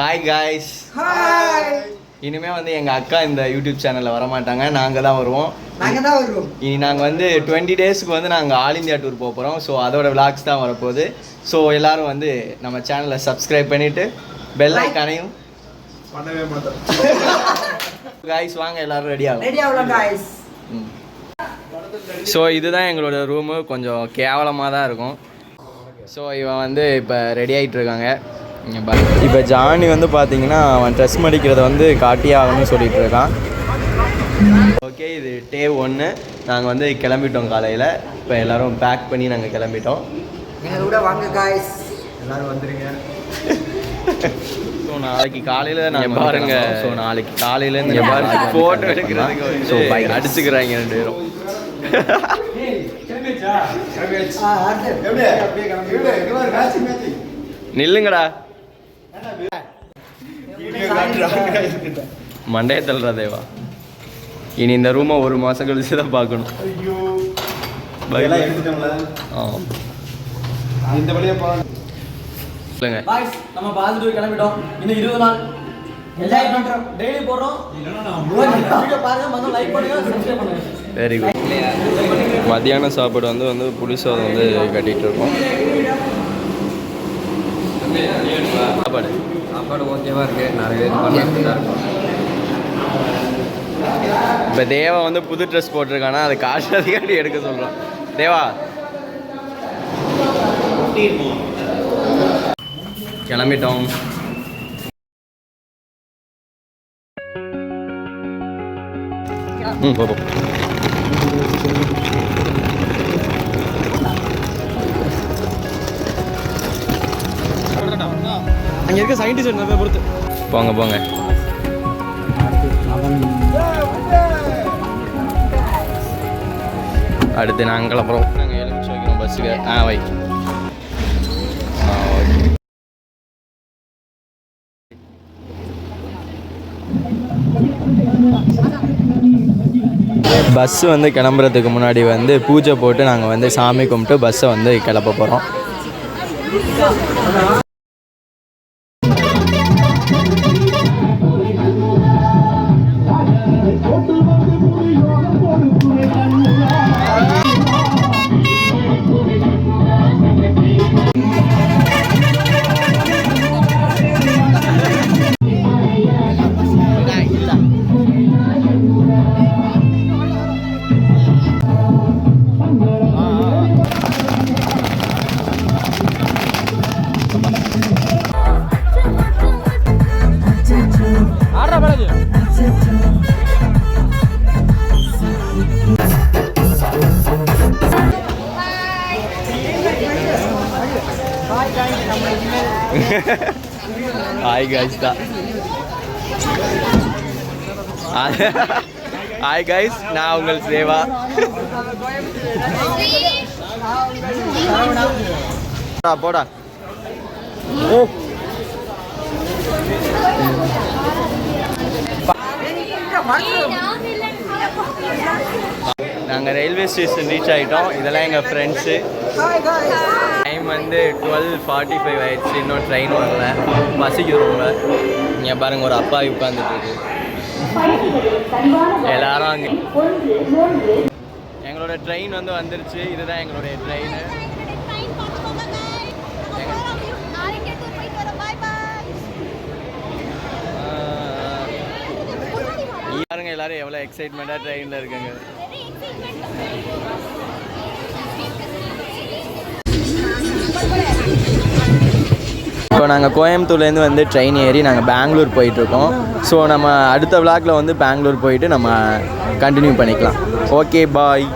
Hi guys hi இனிமே வந்து எங்கள் அக்கா இந்த யூடியூப் சேனலில் வரமாட்டாங்க. நாங்கள் தான் வருவோம். நாங்க தான் வருவோம். இனி நாங்கள் வந்து டுவெண்ட்டி டேஸ்க்கு வந்து நாங்கள் ஆல் இந்தியா டூர் போக போகிறோம் ஸோ அதோட விளாக்ஸ் தான் வரப்போகுது. ஸோ எல்லாரும் வந்து நம்ம சேனலை சப்ஸ்கிரைப் பண்ணிவிட்டு பெல் ஐக்கானையும் பண்ணவே மாட்டோம். காய்ஸ் வாங்க எல்லாரும் ரெடி ஆகும் ரெடி ஆகலாம் காய்ஸ் ஸோ இதுதான் எங்களோட ரூமு கொஞ்சம் கேவலமாக தான் இருக்கும். ஸோ இவன் வந்து இப்போ ரெடி ஆகிட்டு இருக்காங்க. இப்போ ஜானி வந்து பார்த்தீங்கன்னா அவன் ட்ரெஸ் மடிக்கிறத வந்து காட்டியே ஆகணும்னு சொல்லிட்டு இருக்கான். ஓகே இது டே ஒன்று நாங்கள் வந்து கிளம்பிட்டோம் காலையில். இப்போ எல்லாரும் பேக் பண்ணி நாங்கள் கிளம்பிட்டோம். எங்க கூட வாங்க காய்ஸ் எல்லாரும் வந்துருங்க. ஸோ நாளைக்கு காலையில் நாங்கள் பாருங்க. ஸோ நாளைக்கு காலையிலேருந்து பாருங்க. ஃபோட்டோ எடுக்கிறதுக்கு ஸோ பைக் அடிச்சுக்கிறாங்க ரெண்டு பேரும். நில்லுங்கடா. மண்டைய தள்ளுறா தேவா. இனி இந்த ரூமை ஒரு மாதம் கழிச்சு தான் பார்க்கணும். நம்ம கிளம்பிட்டோம். இன்னும் இருபது நாள். என்ஜாய் டெய்லி போடுறோம். பாருங்க லைக் பண்ணுங்க சப்ஸ்கிரைப் பண்ணுங்க. வெரி குட் மத்தியான சாப்பாடு வந்து வந்து புளிசாதம் வந்து கட்டிட்டு இருக்கோம். சாப்பாடு? சாப்பாடு ஓகேவா இருக்கு. நிறைய இப்போ தேவா வந்து புது ட்ரெஸ் போட்டிருக்கானா? அது காசு அதிகாரி எடுக்க சொல்கிறான் தேவா. கிளம்பிட்டோம். ம் போ. அங்கே இருக்க சயின்டிஸ்ட் நிறைய பொறுத்து? போங்க போங்க. அடுத்து நாங்கள் கிளம்புறோம். நாங்கள் எலுமிச்சு வைக்கிறோம் பஸ்ஸுக்கு ஆ வை. ஆ ஓகே பஸ்ஸு வந்து கிளம்புறதுக்கு முன்னாடி வந்து பூஜை போட்டு நாங்கள் வந்து சாமி கும்பிட்டு பஸ்ஸை வந்து கிளப்ப போகிறோம் ஹாய் கைஸ் தான் ஹாய் கைஸ் நான் உங்கள் சேவா போடா, போடா நாங்கள் ரயில்வே ஸ்டேஷன் ரீச் ஆகிட்டோம் இதெல்லாம் எங்கள் ஃப்ரெண்ட்ஸு டைம் வந்து டுவெல் ஃபார்ட்டி ஃபைவ் ஆயிடுச்சு. இன்னும் ட்ரெயின் வரல. பசிக்குது ரொம்ப இங்கே பாருங்கள் ஒரு அப்பா உட்காந்துட்டு எல்லாரும் அங்கே. எங்களோட ட்ரெயின் வந்து வந்துருச்சு. இதுதான் எங்களுடைய ட்ரெயின் பாருங்க எல்லாரும் எவ்வளோ எக்ஸைட்மெண்ட்டாக ட்ரெயினில் இருக்காங்க. நாங்கள் கோயம்புத்தூர்லேருந்து வந்து ட்ரெயின் ஏறி நாங்கள் பெங்களூர் போயிட்டுருக்கோம். ஸோ நம்ம அடுத்த விளாக்ல வந்து பெங்களூர் போயிட்டு நம்ம கண்டினியூ பண்ணிக்கலாம். Okay bye